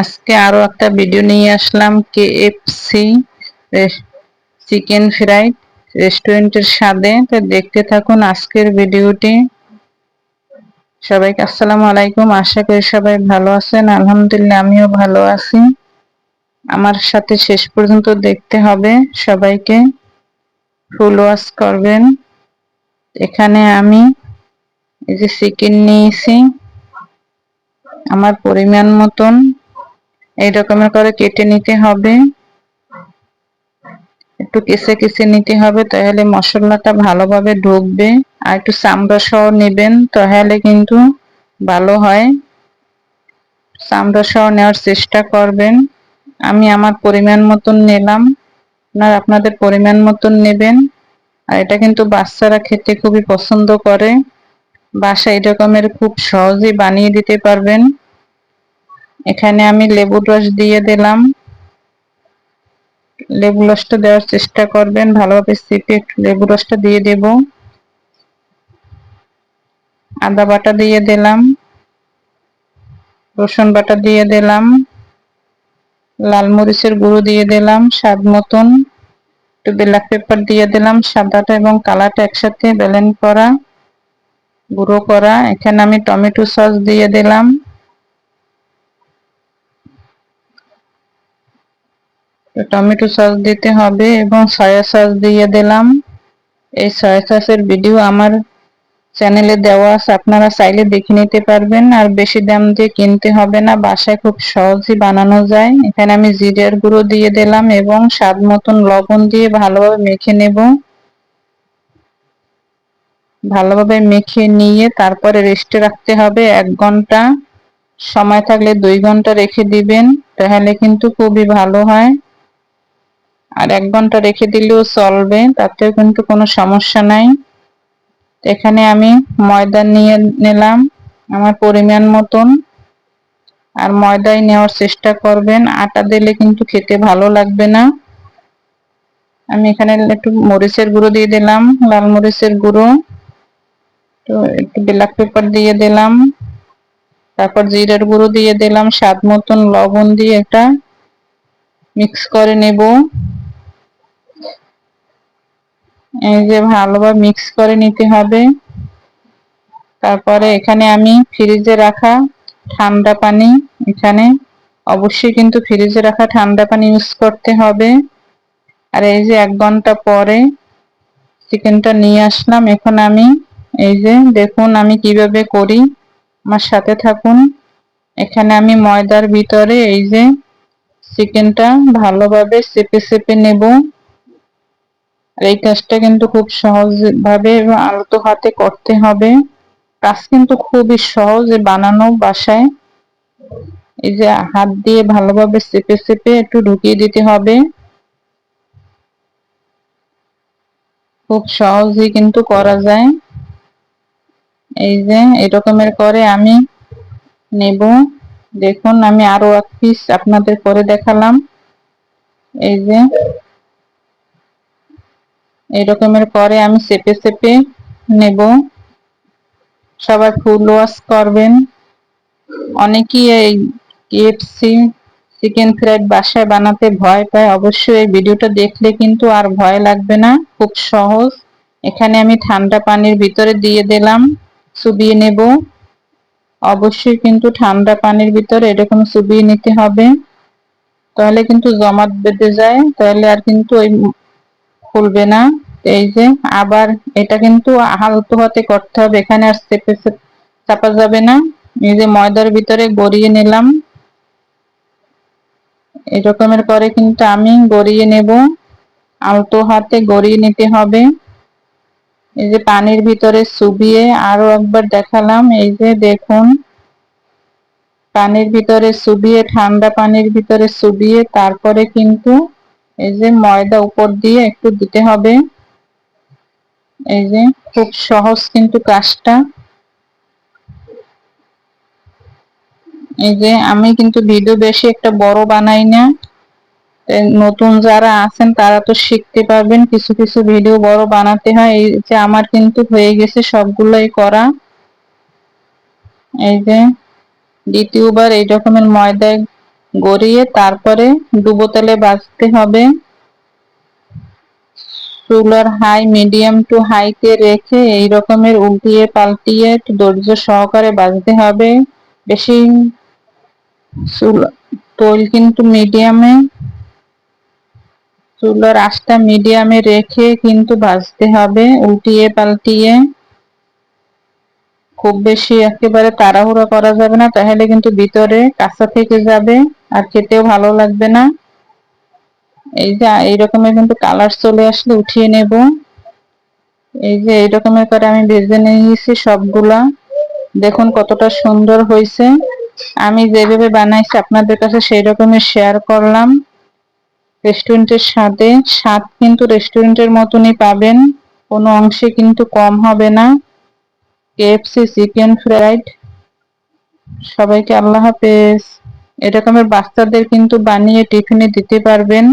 আজকে আরও একটা ভিডিও নিয়ে আসলাম কে কেএফসি চিকেন ফ্রাইড রেস্টুরেন্টের স্বাদে। তো দেখতে থাকুন আজকের ভিডিওটি সবাইকে আসসালামু আলাইকুম, আশা করি সবাই ভালো আছেন। আলহামদুলিল্লাহ, আমিও ভালো আছি। আমার সাথে শেষ পর্যন্ত দেখতে হবে সবাইকে। ফুল ওয়াশ করবেন। এখানে আমি এই যে চিকেন নিয়েছি। আমার পরিমাণ মতন। এই রকমের করে কেটে নিতে হবে। একটু কেসে কেসে নিতে হবে, তাহলে মশলাটা ভালোভাবে ঢুকবে। আর একটু চামড়া সহ নেবেন, তাহলে কিন্তু ভালো হয়। চামড়া সহ নেওয়ার চেষ্টা করবেন। আমি আমার পরিমাণ মতন নিলাম। আপনার আপনাদের পরিমাণ মতন নেবেন। আর এটা কিন্তু বাচ্চারা খেতে খুবই পছন্দ করে। বাসা এই রকমের খুব সহজেই বানিয়ে দিতে পারবেন। এখানে আমি লেবুর রস দিয়ে দিলাম। লেবু রসটা দেওয়ার চেষ্টা করবেন, ভালোভাবে সিপে লেবু রসটা দিয়ে দেব। আদা বাটা দিয়ে দিলাম, রসুন বাটা দিয়ে দিলাম, লাল মরিচের গুঁড়ো দিয়ে দিলাম স্বাদ মতন। একটু ব্ল্যাক পেপার দিয়ে দিলাম, সাদাটা এবং কালাটা একসাথে ব্যালেন্স করা, গুঁড়ো করা। এখানে আমি টমেটো সস দিয়ে দিলাম। টমেটো সস দিতে হবে এবং সয়া সস দিয়ে দিলাম। এই সয়া সসের ভিডিও আমার চ্যানেলে দেওয়া আছে, আপনারা চাইলে দেখে নিতে পারবেন। আর বেশি দাম দিয়ে কিনতে হবে না, বাসায় খুব সহজেই বানানো যায়। এখানে আমি জিরের গুঁড়ো দিয়ে দিলাম এবং স্বাদ মতন লবণ দিয়ে ভালোভাবে মেখে নেব। ভালোভাবে মেখে নিয়ে তারপরে রেস্টে রাখতে হবে এক ঘণ্টা। সময় থাকলে দুই ঘণ্টা রেখে দিবেন, তাহলে কিন্তু খুবই ভালো হয়। আর এক ঘণ্টা রেখে দিলেও চলবে, তাতেও কিন্তু কোনো সমস্যা নাই। এখানে আমি ময়দা নিয়ে নিলাম, আমার পরিমাণ মতন। আর ময়দাই নেওয়ার চেষ্টা করবেন, আটা দিলে কিন্তু খেতে ভালো লাগবে না। আমি এখানে একটু মরিচের গুঁড়ো দিয়ে দিলাম, লাল মরিচের গুঁড়ো। তো একটু ব্ল্যাক পেপার দিয়ে দিলাম, তারপর জিরের গুঁড়ো দিয়ে দিলাম, স্বাদ মতন লবণ দিয়ে এটা মিক্স করে নেব। এই যে ভালোভাবে মিক্স করে নিতে হবে। তারপরে এখানে আমি ফ্রিজে রাখা ঠান্ডা পানি এখানে। অবশ্যই কিন্তু ফ্রিজে রাখা ঠান্ডা পানি ইউজ করতে হবে। আর এই যে এক ঘণ্টা পরে চিকেনটা নিয়ে আসলাম। এখন আমি এই যে দেখুন আমি কীভাবে করি। আমার সাথে থাকুন। এখানে আমি ময়দার ভিতরে এই যে চিকেনটা ভালোভাবে চেপে চেপে নেব। আর এই কাজটা কিন্তু খুব সহজভাবে এবং আলতো হাতে করতে হবে। কাজ কিন্তু খুবই সহজে বানানো বাসায়। এই যে হাত দিয়ে ভালোভাবে চেপে চেপে একটু ঢুকিয়ে দিতে হবে। খুব সহজেই কিন্তু করা যায়। এই যে এরকমের করে আমি নেব। দেখুন, আমি আরও এক পিস আপনাদের করে দেখালাম। এই যে এই রকমের করে আমি চেপে চেপে নেব। সবাই ফুল ওয়াশ করবেন। অনেকেই এই কেএফসি চিকেন ফ্রাইড বাসায় বানাতে ভয় পায়। অবশ্যই এই ভিডিওটা দেখলে কিন্তু আর ভয় লাগবে না। খুব সহজ। এখানে আমি ঠান্ডা পানির ভিতরে দিয়ে দিলাম, চুবিয়ে নেব। অবশ্যই কিন্তু ঠান্ডা পানির ভিতরে এরকম চুবিয়ে নিতে হবে। তাহলে কিন্তু জমাট বেঁধে যায়। তাহলে আর কিন্তু ওই খুলবে না। এই যে, আবার এটা কিন্তু হালতো হাতে করতে হবে। এখানে আর চেপে চাপা যাবে না। এই যে ময়দার ভিতরে গড়িয়ে নিলাম। এরকমের করে কিন্তু আমি গড়িয়ে নেব। আলতো হাতে গড়িয়ে নিতে হবে। এই যে পানির ভিতরে চুবিয়ে আরও একবার দেখালাম। এই যে দেখুন, পানির ভিতরে চুবিয়ে, ঠান্ডা পানির ভিতরে চুবিয়ে তারপরে কিন্তু এই যে ময়দা উপর দিয়ে একটু দিতে হবে। এই যে খুব সহজ কিন্তু কাজটা। এই যে আমি কিন্তু ভিডিও বেশি একটা বড় বানাই না। নতুন যারা আছেন তারা তো শিখতে পারবেন কিছু কিছু ভিডিও বড় বানাতে হয়। এই যে আমার কিন্তু হয়ে গেছে সবগুলোই করা। এই যে দ্বিতীয়বার এই রকমের ময়দায় গড়িয়ে তারপরে ডুবো তেলে বাজতে হবে। চুলার হাই, মিডিয়াম টু হাইতে রেখে এই রকমের উল্টিয়ে পাল্টিয়ে একটু ধৈর্য সহকারে বাজতে হবে। বেশি তৈল কিন্তু মিডিয়ামে। চুলার আঁচটা মিডিয়ামে রেখে কিন্তু ভাজতে হবে, উল্টিয়ে পাল্টিয়ে। খুব বেশি একেবারে তাড়াহুড়া করা যাবে না, তাহলে কিন্তু ভিতরে কাঁচা থেকে যাবে। আর খেতেও ভালো লাগবে না। এই যে এই রকমের কিন্তু কালার চলে আসলে উঠিয়ে নেব। এই যে এই রকমের করে আমি ভেজে নিয়েছি সবগুলা। দেখুন কতটা সুন্দর হয়েছে। আমি যেভাবে বানাইছি, আপনাদের কাছে সেই রকমের শেয়ার করলাম রেস্টুরেন্টের স্বাদে স্বাদ কিন্তু রেস্টুরেন্টের মতনই পাবেন। কোনো অংশে কিন্তু কম হবে না। কেএফসি চিকেন ফ্রাইড সবাইকে আল্লাহ হাফেজ। এরকমের বাচ্চাদের কিন্তু বানিয়ে টিফিনে দিতে পারবেন।